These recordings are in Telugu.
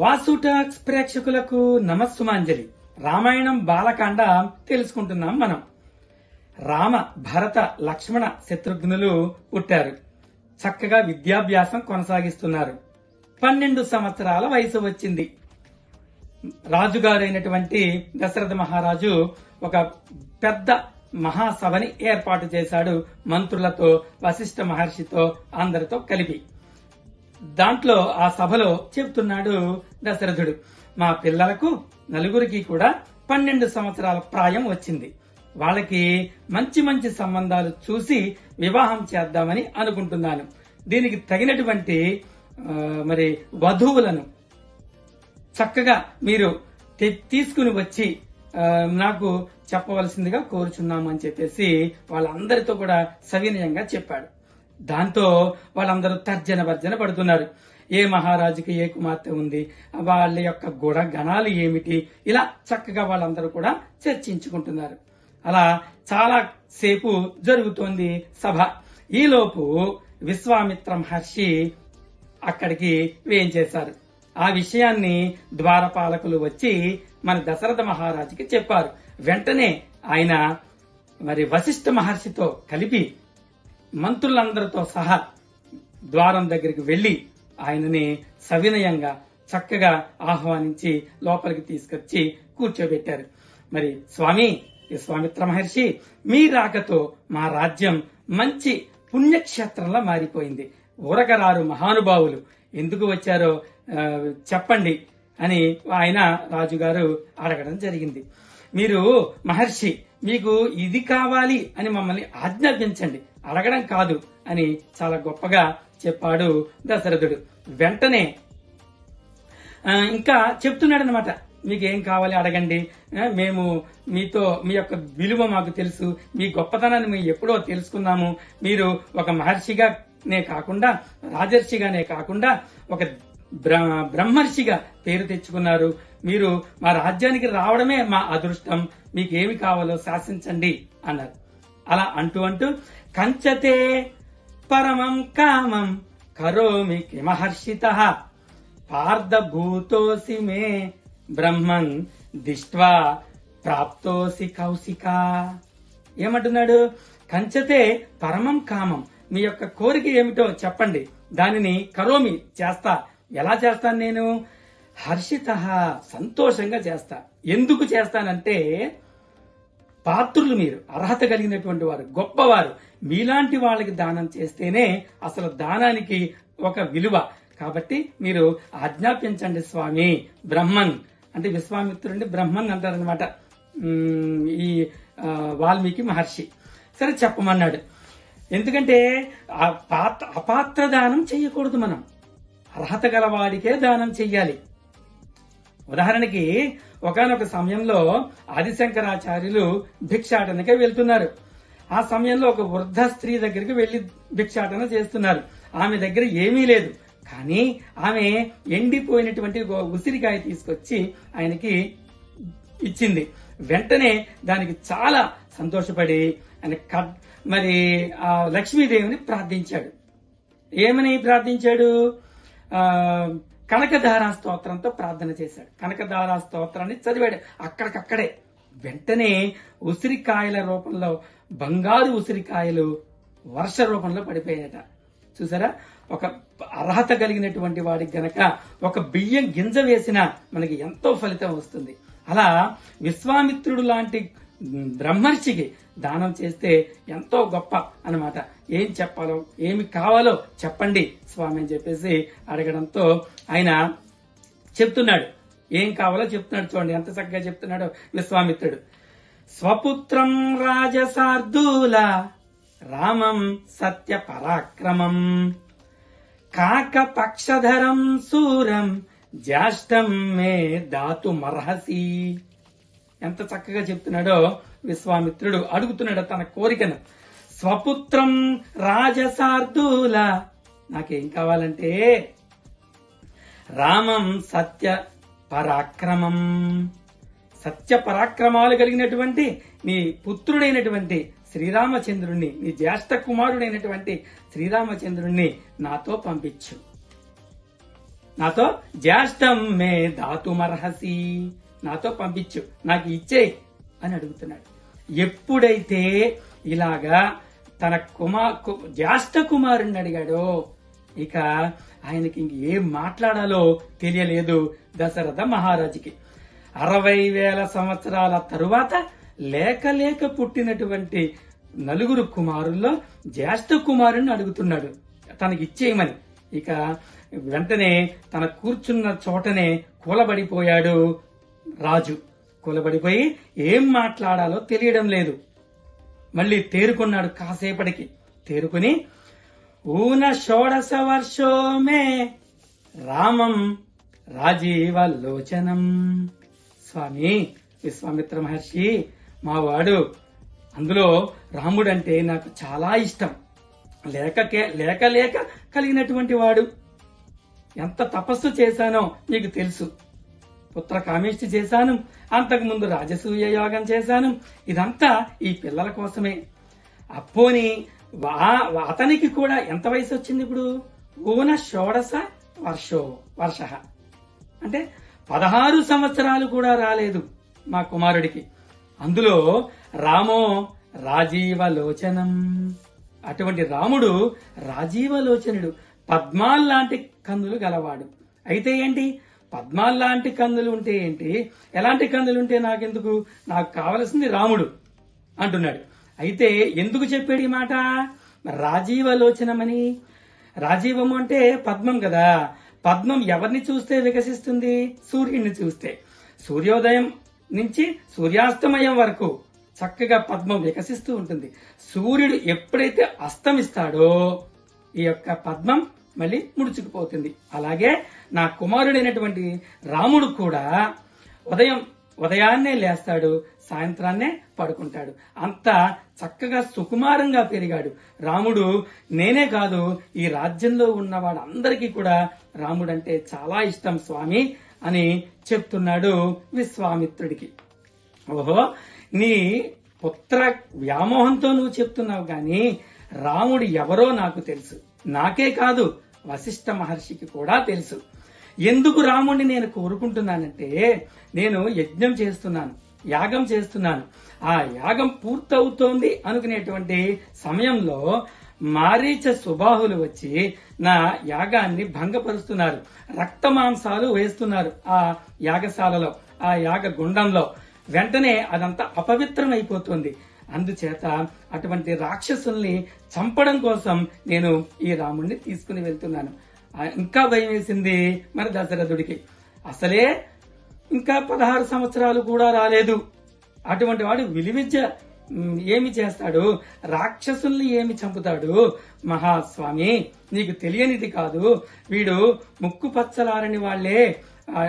వాసుటాక్స్ ప్రేక్షకులకు నమస్సుమాంజలి. రామాయణం బాలకాండ తెలుసుకుంటున్నాం మనం. రామ భరత లక్ష్మణ శత్రుఘ్నులు పుట్టారు. చక్కగా విద్యాభ్యాసం కొనసాగిస్తున్నారు. పన్నెండు సంవత్సరాల వయసు వచ్చింది. రాజుగారైనటువంటి దశరథ మహారాజు ఒక పెద్ద మహాసభని ఏర్పాటు చేశాడు మంత్రులతో వశిష్ఠ మహర్షితో అందరితో కలిపి. దాంట్లో ఆ సభలో చెప్తున్నాడు దశరథుడు మా పిల్లలకు నలుగురికి కూడా పన్నెండు సంవత్సరాల ప్రాయం వచ్చింది. వాళ్ళకి మంచి మంచి సంబంధాలు చూసి వివాహం చేద్దామని అనుకుంటున్నాను. దీనికి తగినటువంటి మరి వధువులను చక్కగా మీరు తీసుకుని వచ్చి నాకు చెప్పవలసిందిగా కోరుచున్నాము అని చెప్పేసి వాళ్ళందరితో కూడా సవినయంగా చెప్పాడు. దాంతో వాళ్ళందరూ తర్జన భర్జన పడుతున్నారు. ఏ మహారాజుకి ఏ కుమార్తె ఉంది? వాళ్ళ యొక్క గుణ గణాలు ఏమిటి? ఇలా చక్కగా వాళ్ళందరూ కూడా చర్చించుకుంటున్నారు. అలా చాలా సేపు జరుగుతోంది సభ. ఈలోపు విశ్వామిత్ర మహర్షి అక్కడికి వేయించేశారు ఆ విషయాన్ని ద్వారపాలకులు వచ్చి మన దశరథ మహారాజుకి చెప్పారు. వెంటనే ఆయన మరి వశిష్ఠ మహర్షితో కలిపి మంత్రులందరితో సహా ద్వారం దగ్గరికి వెళ్ళి ఆయనని సవినయంగా చక్కగా ఆహ్వానించి లోపలికి తీసుకొచ్చి కూర్చోబెట్టారు. మరి స్వామి విశ్వామిత్ర మహర్షి మీ రాకతో మా రాజ్యం మంచి పుణ్యక్షేత్రంలా మారిపోయింది. ఊరకరారు మహానుభావులు ఎందుకు వచ్చారో చెప్పండి అని ఆయన రాజుగారు అడగడం జరిగింది. మీరు మహర్షి మీకు ఇది కావాలి అని మమ్మల్ని ఆజ్ఞాపించండి. అడగడం కాదు అని చాలా గొప్పగా చెప్పాడు దశరథుడు. వెంటనే ఇంకా చెప్తున్నాడు అనమాట మీకు ఏం కావాలి అడగండి. మేము మీతో మీ యొక్క విలువ మాకు తెలుసు. మీ గొప్పతనాన్ని మేము ఎప్పుడో తెలుసుకున్నాము. మీరు ఒక మహర్షిగానే కాకుండా రాజర్షిగానే కాకుండా ఒక బ్రహ్మర్షిగా పేరు తెచ్చుకున్నారు. మీరు మా రాజ్యానికి రావడమే మా అదృష్టం. మీకు ఏమి కావాలో శాసించండి అన్నారు. అలా అంటూ అంటూ కంచతే పరమం కామం కరోమి కిమహర్షిత. పార్థభూతోసి మే బ్రహ్మన్ దిష్ట్వా ప్రాప్తోసి కౌశిక. ఏమంటున్నాడు? కంచతే పరమం కామం. మీ యొక్క కోరిక ఏమిటో చెప్పండి. దానిని కరోమి చేస్తా. ఎలా చేస్తాను నేను? హర్షిత సంతోషంగా చేస్తా. ఎందుకు చేస్తానంటే పాత్రులు మీరు అర్హత కలిగినటువంటి వారు గొప్పవారు. మీలాంటి వాళ్ళకి దానం చేస్తేనే అసలు దానానికి ఒక విలువ. కాబట్టి మీరు ఆజ్ఞాపించండి స్వామి బ్రహ్మన్. అంటే విశ్వామిత్రుడిని బ్రహ్మన్ అంటారనమాట ఈ వాల్మీకి మహర్షి. సరే చెప్పమన్నాడు. ఎందుకంటే పాత్ర అపాత్ర దానం చేయకూడదు మనం. అర్హత గలవాడికే దానం చెయ్యాలి. ఉదాహరణకి ఒకానొక సమయంలో ఆదిశంకరాచార్యులు భిక్షాటనకే వెళ్తున్నారు. ఆ సమయంలో ఒక వృద్ధ స్త్రీ దగ్గరికి వెళ్ళి భిక్షాటన చేస్తున్నారు. ఆమె దగ్గర ఏమీ లేదు. కానీ ఆమె ఎండిపోయినటువంటి ఉసిరికాయ తీసుకొచ్చి ఆయనకి ఇచ్చింది. వెంటనే దానికి చాలా సంతోషపడి ఆయన కట్- మరి ఆ లక్ష్మీదేవిని ప్రార్థించాడు. ఏమని ప్రార్థించాడు? కనకధారా స్తోత్రంతో ప్రార్థన చేశాడు. కనకధారా స్తోత్రాన్ని చదివాడు అక్కడికక్కడే. వెంటనే ఉసిరికాయల రూపంలో బంగారు ఉసిరికాయలు వర్ష రూపంలో పడిపోయాయట. చూసారా? ఒక అర్హత కలిగినటువంటి వాడికి గనక ఒక బియ్యం గింజ వేసిన మనకి ఎంతో ఫలితం వస్తుంది. అలా విశ్వామిత్రుడు లాంటి బ్రహ్మర్షికి దానం చేస్తే ఎంతో గొప్ప అన్నమాట. ఏం చెప్పాలో ఏమి కావాలో చెప్పండి స్వామి అని చెప్పేసి అడగడంతో ఆయన చెప్తున్నాడు. ఏం కావాలో చెప్తున్నాడు చూడండి ఎంత చక్కగా చెప్తున్నాడో విశ్వామిత్రుడు. స్వపుత్రం రాజసార్దూల రామం సత్య పరాక్రమం కాక పక్షధరం సూరం జ్యేష్టం మే దాతుమర్హసి. ఎంత చక్కగా చెప్తున్నాడో విశ్వామిత్రుడు అడుగుతున్నాడు తన కోరికను. స్వపుత్రం రాజసార్దూల నాకేం కావాలంటే రామం సత్య పరాక్రమం. సత్య పరాక్రమాలు కలిగినటువంటి నీ పుత్రుడైనటువంటి శ్రీరామచంద్రుణ్ణి నీ జ్యేష్ఠ కుమారుడైనటువంటి శ్రీరామచంద్రుణ్ణి నాతో పంపించు. నాతో జ్యేష్టం మే దాతుమర్హసి నాతో పంపించు. నాకు ఇచ్చే అని అడుగుతున్నాడు. ఎప్పుడైతే ఇలాగా తన కుమార్ కు- జ్యేష్ఠ కుమారుణ్ణి అడిగాడో ఇక ఆయనకి ఇంక ఏం మాట్లాడాలో తెలియలేదు దశరథ మహారాజుకి. అరవై వేల సంవత్సరాల తరువాత లేక లేక పుట్టినటువంటి నలుగురు కుమారుల్లో జ్యేష్ఠ కుమారుని అడుగుతున్నాడు. తనకి ఇచ్చేయమని ఇక వెంటనే తన కూర్చున్న చోటనే కూలబడిపోయాడు రాజు. కూలబడిపోయి ఏం మాట్లాడాలో తెలియడం లేదు. మళ్ళీ తేరుకున్నాడు కాసేపటికి. తేరుకుని ఊన షోడశ వర్షోమే రామం రాజీవలోచనం స్వామి విశ్వామిత్ర మహర్షి మావాడు అందులో రాముడు అంటే నాకు చాలా ఇష్టం. లేక లేక లేక కలిగినటువంటి వాడు. ఎంత తపస్సు చేశానో మీకు తెలుసు. పుత్ర కామేష్టి చేశాను. అంతకుముందు రాజసూయ యోగం చేశాను. ఇదంతా ఈ పిల్లల కోసమే. అప్పోని అతనికి కూడా ఎంత వయసు వచ్చింది ఇప్పుడు? ఊన షోడశ వర్షో వర్ష. అంటే పదహారు సంవత్సరాలు కూడా రాలేదు మా కుమారుడికి. అందులో రామో రాజీవలోచనం. అటువంటి రాముడు రాజీవలోచనుడు. పద్మాల్లాంటి కందులు గలవాడు. అయితే ఏంటి? పద్మాల్లాంటి కందులు ఉంటే ఏంటి? ఎలాంటి కందులు ఉంటే నాకెందుకు? నాకు కావలసింది రాముడు అంటున్నాడు. అయితే ఎందుకు చెప్పాడు ఈ మాట? రాజీవలోచనమని రాజీవము అంటే పద్మం కదా. పద్మం ఎవరిని చూస్తే వికసిస్తుంది? సూర్యుడిని చూస్తే. సూర్యోదయం నుంచి సూర్యాస్తమయం వరకు చక్కగా పద్మం వికసిస్తూ ఉంటుంది. సూర్యుడు ఎప్పుడైతే అస్తమిస్తాడో ఈ యొక్క పద్మం మళ్ళీ ముడుచుకుపోతుంది. అలాగే నా కుమారుడైనటువంటి రాముడు కూడా ఉదయం ఉదయాన్నే లేస్తాడు. సాయంత్రాన్నే పడుకుంటాడు. అంత చక్కగా సుకుమారంగా పెరిగాడు. రాముడు నేనే కాదు ఈ రాజ్యంలో ఉన్న వాళ్ళందరికీ కూడా రాముడంటే చాలా ఇష్టం స్వామి అని చెప్తున్నాడు విశ్వామిత్రుడికి. ఓహో నీ పుత్ర వ్యామోహంతో నువ్వు చెప్తున్నావు గాని రాముడు ఎవరో నాకు తెలుసు. నాకే కాదు వశిష్ఠ మహర్షికి కూడా తెలుసు. ఎందుకు రాముడిని నేను కోరుకుంటున్నానంటే నేను యజ్ఞం చేస్తున్నాను. యాగం చేస్తున్నాను. ఆ యాగం పూర్తవుతోంది అనుకునేటువంటి సమయంలో మారీచ సుబాహులు వచ్చి నా యాగాన్ని భంగపరుస్తున్నారు. రక్త మాంసాలు వేస్తున్నారు ఆ యాగశాలలో ఆ యాగ గుండంలో. వెంటనే అదంతా అపవిత్రం అయిపోతుంది అందుచేత అటువంటి రాక్షసుల్ని చంపడం కోసం నేను ఈ రాముడిని తీసుకుని వెళ్తున్నాను. ఇంకా భయం వేసింది మన దశరథుడికి. అసలే ఇంకా పదహారు సంవత్సరాలు కూడా రాలేదు. అటువంటి వాడు విలువిద్య ఏమి చేస్తాడు? రాక్షసుల్ని ఏమి చంపుతాడు? మహాస్వామి నీకు తెలియనిది కాదు. వీడు ముక్కు పచ్చలారని వాళ్ళే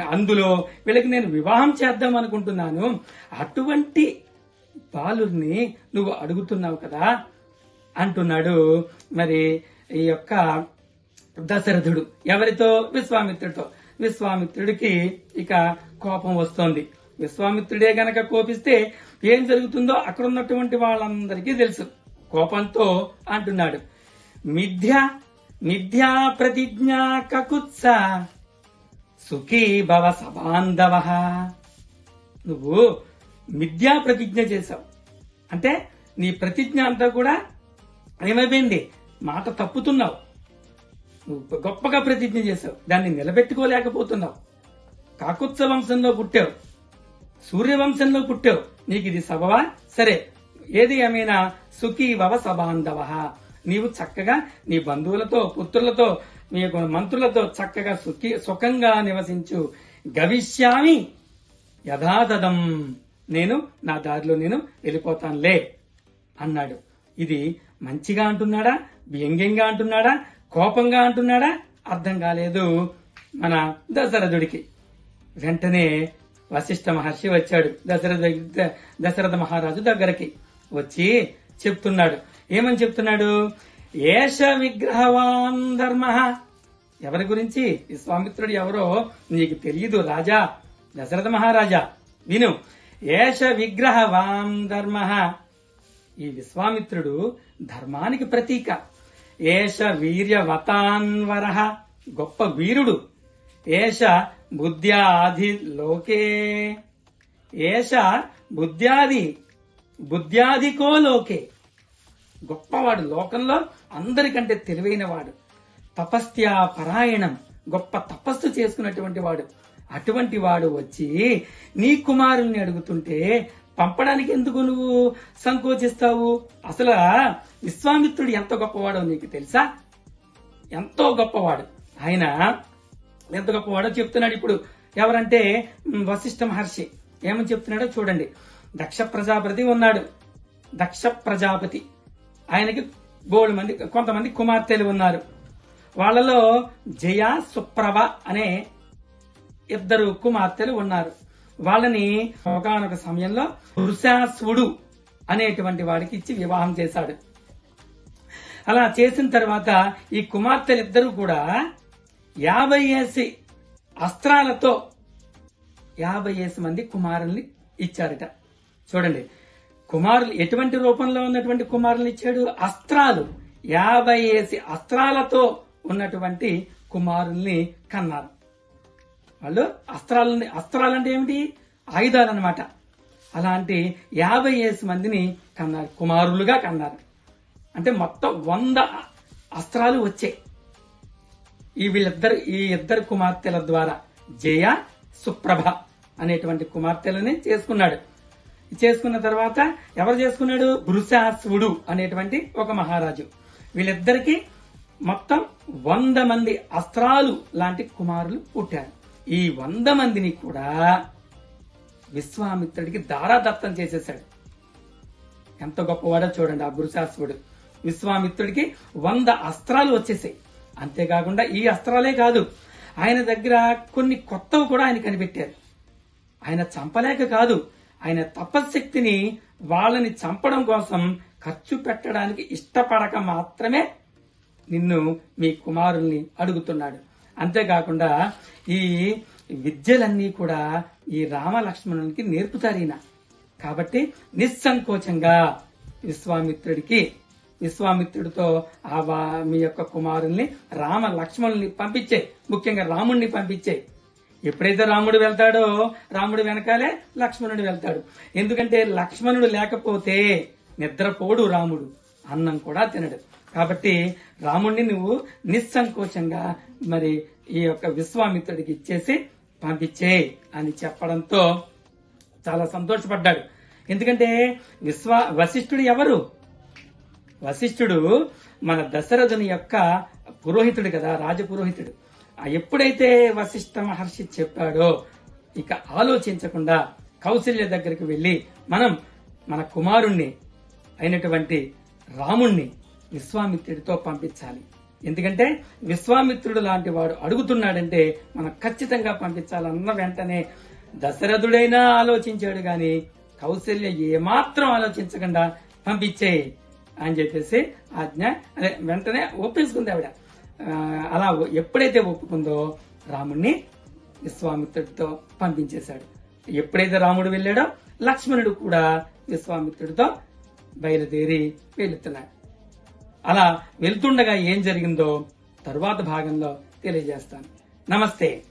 అందులో వీళ్ళకి నేను వివాహం చేద్దాం అనుకుంటున్నాను. అటువంటి బాలుర్ని నువ్వు అడుగుతున్నావు కదా? అంటున్నాడు మరి ఈ యొక్క దశరథుడు. ఎవరితో? విశ్వామిత్రుడితో. విశ్వామిత్రుడికి ఇక కోపం వస్తోంది. విశ్వామిత్రుడే గనక కోపిస్తే ఏం జరుగుతుందో అక్కడ ఉన్నటువంటి వాళ్ళందరికీ తెలుసు. కోపంతో అంటున్నాడు. మిథ్య మిథ్యా ప్రతిజ్ఞా కకుత్స సుఖీ భవ సబాంధవ. నువ్వు మిథ్యా ప్రతిజ్ఞ చేశావు. అంటే నీ ప్రతిజ్ఞ అంతా కూడా ఏమైపోయింది మాట తప్పుతున్నావు. నువ్వు గొప్పగా ప్రతిజ్ఞ చేశావు. దాన్ని నిలబెట్టుకోలేకపోతున్నావు. కాకుత్స వంశంలో పుట్టావు. సూర్యవంశంలో పుట్టావు. నీకు ఇది సభవా? సరే. ఏది ఏమైనా సుఖీ భవ సబాంధవ. నీవు చక్కగా నీ బంధువులతో పుత్రులతో నీ మంత్రులతో చక్కగా సుఖి సుఖంగా నివసించు. గవిష్యామి యథాతథం. నేను నా దారిలో నేను వెళ్ళిపోతానులే అన్నాడు. ఇది మంచిగా అంటున్నాడా? వ్యంగ్యంగా అంటున్నాడా? కోపంగా అంటున్నాడా? అర్థం కాలేదు. మన దశరథుడికి. వెంటనే వశిష్ఠ మహర్షి వచ్చాడు. దశరథ దశరథ మహారాజు దగ్గరికి వచ్చి చెప్తున్నాడు. ఏమని చెప్తున్నాడు? ఏష విగ్రహవాన్ ధర్మ. ఎవరి గురించి? విశ్వామిత్రుడు ఎవరో? నీకు తెలియదు రాజా. దశరథ మహారాజా విను. ఏష విగ్రహవాన్ ధర్మ. ఈ విశ్వామిత్రుడు ధర్మానికి ప్రతీక. ఏష వీర్యవతాన్వర గొప్ప వీరుడు. ఏష బుద్ధ్యాది లోకే. ఏష బుద్ధ్యాది బుద్ధ్యాధికో లోకే. గొప్పవాడు లోకంలో అందరికంటే తెలివైన వాడు తపస్త్యా పరాయణం గొప్ప తపస్సు చేసుకున్నటువంటి వాడు. అటువంటి వాడు వచ్చి నీ కుమారుల్ని అడుగుతుంటే పంపడానికి ఎందుకు నువ్వు సంకోచిస్తావు? అసలు విశ్వామిత్రుడు ఎంత గొప్పవాడో నీకు తెలుసా? ఎంతో గొప్పవాడు. ఆయన ఎంత గొప్పవాడో చెప్తున్నాడు ఇప్పుడు. ఎవరంటే వశిష్ఠ మహర్షి. ఏమని చెప్తున్నాడో చూడండి. దక్ష ప్రజాపతి ఉన్నాడు. దక్ష ప్రజాపతి. ఆయనకి గోడు మంది కొంతమంది కుమార్తెలు ఉన్నారు. వాళ్ళలో జయ సుప్రభ అనే ఇద్దరు కుమార్తెలు ఉన్నారు. వాళ్ళని ఒకనొక సమయంలో వృషాసుడు అనేటువంటి వాడికి ఇచ్చి వివాహం చేశాడు. అలా చేసిన తర్వాత ఈ కుమార్తెలిద్దరూ కూడా యాభై ఏసి అస్త్రాలతో యాభై ఏసి మంది కుమారుల్ని ఇచ్చారట. చూడండి కుమారులు ఎటువంటి రూపంలో ఉన్నటువంటి కుమారులు ఇచ్చాడు? అస్త్రాలు. యాభై ఏసి అస్త్రాలతో ఉన్నటువంటి కుమారుల్ని కన్నారు. వాళ్ళు అస్త్రాలని అస్త్రాలంటే ఏమిటి? ఆయుధాలు అనమాట అలాంటి యాభై ఏసు మందిని కన్నారు కుమారులుగా కన్నారు. అంటే మొత్తం వంద అస్త్రాలు వచ్చాయి. ఈ వీళ్ళిద్దరు ఈ ఇద్దరు కుమార్తెల ద్వారా జయ సుప్రభ అనేటువంటి కుమార్తెలని చేసుకున్నాడు. చేసుకున్న తర్వాత ఎవరు చేసుకున్నాడు? భృశాశ్వుడు అనేటువంటి ఒక మహారాజు. వీళ్ళిద్దరికీ మొత్తం వంద మంది అస్త్రాలు లాంటి కుమారులు పుట్టారు. ఈ వంద మందిని కూడా విశ్వామిత్రుడికి దారాదత్తం చేసేశాడు. ఎంత గొప్పవాడో చూడండి ఆ గురుశాస్త్రుడు. విశ్వామిత్రుడికి వంద అస్త్రాలు వచ్చేసాయి. అంతేకాకుండా ఈ అస్త్రాలే కాదు ఆయన దగ్గర కొన్ని కొత్తవి కూడా ఆయన కనిపెట్టారు. ఆయన చంపలేక కాదు ఆయన తపశక్తిని వాళ్ళని చంపడం కోసం ఖర్చు పెట్టడానికి ఇష్టపడక మాత్రమే నిన్ను మీ కుమారుల్ని అడుగుతున్నాడు. అంతేకాకుండా ఈ విద్యలన్నీ కూడా ఈ రామ లక్ష్మణునికి నేర్పుతారు ఈయన కాబట్టి నిస్సంకోచంగా విశ్వామిత్రుడికి విశ్వామిత్రుడితో ఆ వా- మీ యొక్క కుమారుల్ని రామ లక్ష్మణుల్ని పంపించే ముఖ్యంగా రాముణ్ణి పంపించే. ఎప్పుడైతే రాముడు వెళ్తాడో రాముడు వెనకాలే లక్ష్మణుడు వెళ్తాడు. ఎందుకంటే లక్ష్మణుడు లేకపోతే నిద్రపోడు రాముడు. అన్నం కూడా తినడు. కాబట్టి రాముణ్ణి నువ్వు నిస్సంకోచంగా మరి ఈ యొక్క విశ్వామిత్రుడికి ఇచ్చేసి పంపించే అని చెప్పడంతో చాలా సంతోషపడ్డాడు. ఎందుకంటే విశ్వ వశిష్ఠుడు ఎవరు? వశిష్ఠుడు మన దశరథుని యొక్క పురోహితుడు కదా రాజపురోహితుడు. ఆ ఎప్పుడైతే వశిష్ఠ మహర్షి చెప్పాడో ఇక ఆలోచించకుండా కౌశల్య దగ్గరికి వెళ్ళి మనం మన కుమారుణ్ణి అయినటువంటి రాముణ్ణి విశ్వామిత్రుడితో పంపించాలి. ఎందుకంటే విశ్వామిత్రుడు లాంటి వాడు అడుగుతున్నాడంటే మనం ఖచ్చితంగా పంపించాలన్న వెంటనే దశరథుడైనా ఆలోచించాడు గాని కౌశల్య ఏమాత్రం ఆలోచించకుండా పంపించే అని చెప్పేసి ఆజ్ఞ అదే వెంటనే ఒప్పేసుకుంది ఆవిడ. అలా ఎప్పుడైతే ఒప్పుకుందో రాముణ్ణి విశ్వామిత్రుడితో పంపించేశాడు. ఎప్పుడైతే రాముడు వెళ్ళాడో లక్ష్మణుడు కూడా విశ్వామిత్రుడితో బయలుదేరి వెళుతున్నాడు. అలా వెళ్తుండగా ఏం జరిగిందో తరువాత భాగంలో తెలియజేస్తాను. నమస్తే.